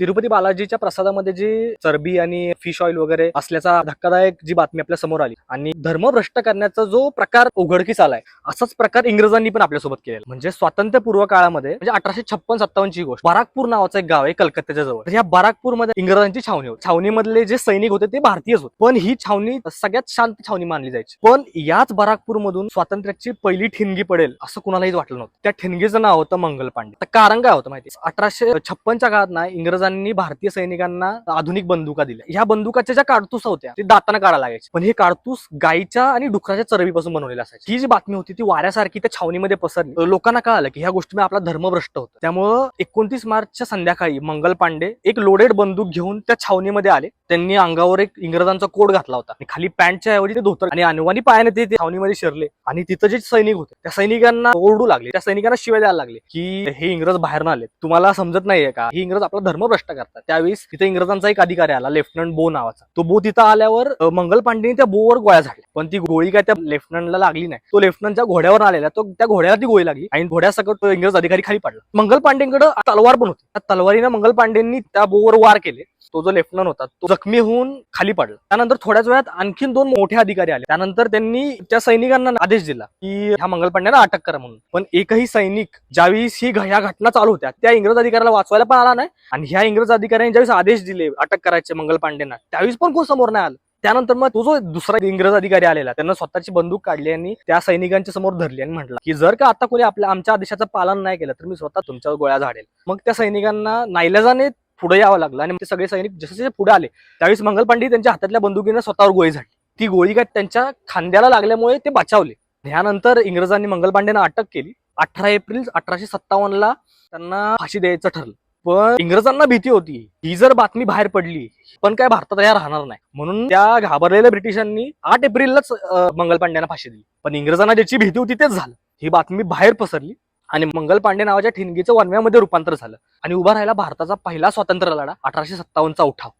तिरुपती बालाजीच्या प्रसादामध्ये जी चरबी आणि fish oil वगैरे असल्याचा धक्कादायक जी बातमी आपल्यासमोर आली आणि धर्मभ्रष्ट करण्याचा जो प्रकार उघडकीस आलाय असाच प्रकार इंग्रजांनी पण आपल्यासोबत केलेला म्हणजे स्वातंत्र्यपूर्व काळामध्ये म्हणजे अठराशे छप्पन सत्तावन्नची गोष्ट बाराकपूर नावाचं एक गाव आहे कलकत्त्याच्या जवळ. या बाराकपूरमध्ये इंग्रजांची छावणी होती. छावणीमधले जे सैनिक होते ते भारतीयच होते. पण ही छावणी सगळ्यात शांत छावणी मानली जायची. पण याच बाराकपूर मधून स्वातंत्र्याची पहिली ठिणगी पडेल असं कुणालाही वाटलं नव्हतं. त्या ठिणगीचं नाव होतं मंगल पांडे तर कारण काय होतं माहिती अठराशे छप्पनच्या काळात ना इंग्रजांनी भारतीय सैनिकांना आधुनिक बंदुका दिल्या. ह्या बंदुकाच्या ज्या काडतूस होत्या ते दाताना काढा लागायचे. पण हे काडतूस गायीच्या आणि डुकराच्या चरबीपासून बनवलेले असायची. ही जी बातमी होती ती वाऱ्यासारखी त्या छावणीमध्ये पसरली. लोकांना कळालं की ह्या गोष्टीमुळे आपला धर्मभ्रष्ट होतं. त्यामुळं एकोणतीस मार्चच्या संध्याकाळी मंगल पांडे एक लोडेड बंदूक घेऊन त्या छावणीमध्ये आले. त्यांनी अंगावर एक इंग्रजांचा कोट घातला होता. आणि खाली पॅन्टच्या ऐवजी ते धोतर आणि अनवानी पायाने ते छावणीमध्ये शिरले. आणि तिथं जे सैनिक होते त्या सैनिकांना ओरडू लागले. त्या सैनिकांना शिवाय द्यायला लागले की हे इंग्रज बाहेर आले तुम्हाला समजत नाहीये का? ही इंग्रज आपला धर्म भ्रष्ट करतात. त्यावेळेस तिथे इंग्रजांचा एक अधिकारी आला लेफ्टनंट बो नावाचा. तो बो तिथं आल्यावर मंगल पांडेने त्या बोवर गोळ्या झाडल्या. पण ती गोळी काय त्या लेफ्टनंटला लागली नाही. तो लेफ्टनंटच्या घोड्यावर आलेला. तो त्या घोड्याला ती गोळी लागली आणि घोड्यासकट तो इंग्रज अधिकारी खाली पडला. मंगल पांडेंकडे तलवार पण होती. त्या तलवारीनं मंगल पांडेंनी त्या बोवर वार केले. तो जो लेफ्टनंट होता तो जखमी होऊन खाली पडला. त्यानंतर थोड्याच वेळात आणखीन दोन मोठे अधिकारी आले. त्यानंतर त्यांनी त्या सैनिकांना आदेश दिला की ह्या मंगल पांड्याला अटक करा म्हणून. पण एकही सैनिक ज्यावेळेस ही ह्या घटना चालू होत्या त्या इंग्रज अधिकाऱ्याला वाचवायला पण आला नाही. आणि ह्या इंग्रज अधिकाऱ्यांनी ज्यावेळेस आदेश दिले अटक करायचे मंगल पांडेंना त्यावेळेस पण कोण समोर नाही आलं. त्यानंतर मग तो जो दुसरा इंग्रज अधिकारी आलेला त्यांना स्वतःची बंदूक काढली आणि त्या सैनिकांच्या समोर धरली आणि म्हटलं की जर का आता कोणी आपल्या आमच्या आदेशाचं पालन नाही केलं तर मी स्वतः तुमच्यावर गोळ्या झाडेल. मग त्या सैनिकांना नाईलाजाने पुढे यावं लागलं. आणि ते सगळे सैनिक जसे जसे पुढे आले त्यावेळेस मंगल पांडे त्यांच्या हातातल्या बंदुकीनं स्वतःवर गोळी झाडली. ती गोळी काय त्यांच्या खांद्याला लागल्यामुळे ते बचावले. ह्यानंतर इंग्रजांनी मंगल पांडेंना अटक केली. अठरा एप्रिल अठराशे सत्तावन्नला त्यांना फाशी द्यायचं ठरलं. पण इंग्रजांना भीती होती. ही जर बातमी बाहेर पडली पण काय भारतात या राहणार नाही. म्हणून त्या घाबरलेल्या ब्रिटिशांनी आठ एप्रिललाच मंगल पांड्यांना फाशी दिली. पण इंग्रजांना ज्याची भीती होती तेच झालं. ही बातमी बाहेर पसरली. आणि मंगल पांडे नावाच्या ठिणगीचं वनव्यामध्ये रूपांतर झालं. आणि उभा राहिला भारताचा पहिला स्वातंत्र्य लढा अठराशे सत्तावन्नचा उठाव.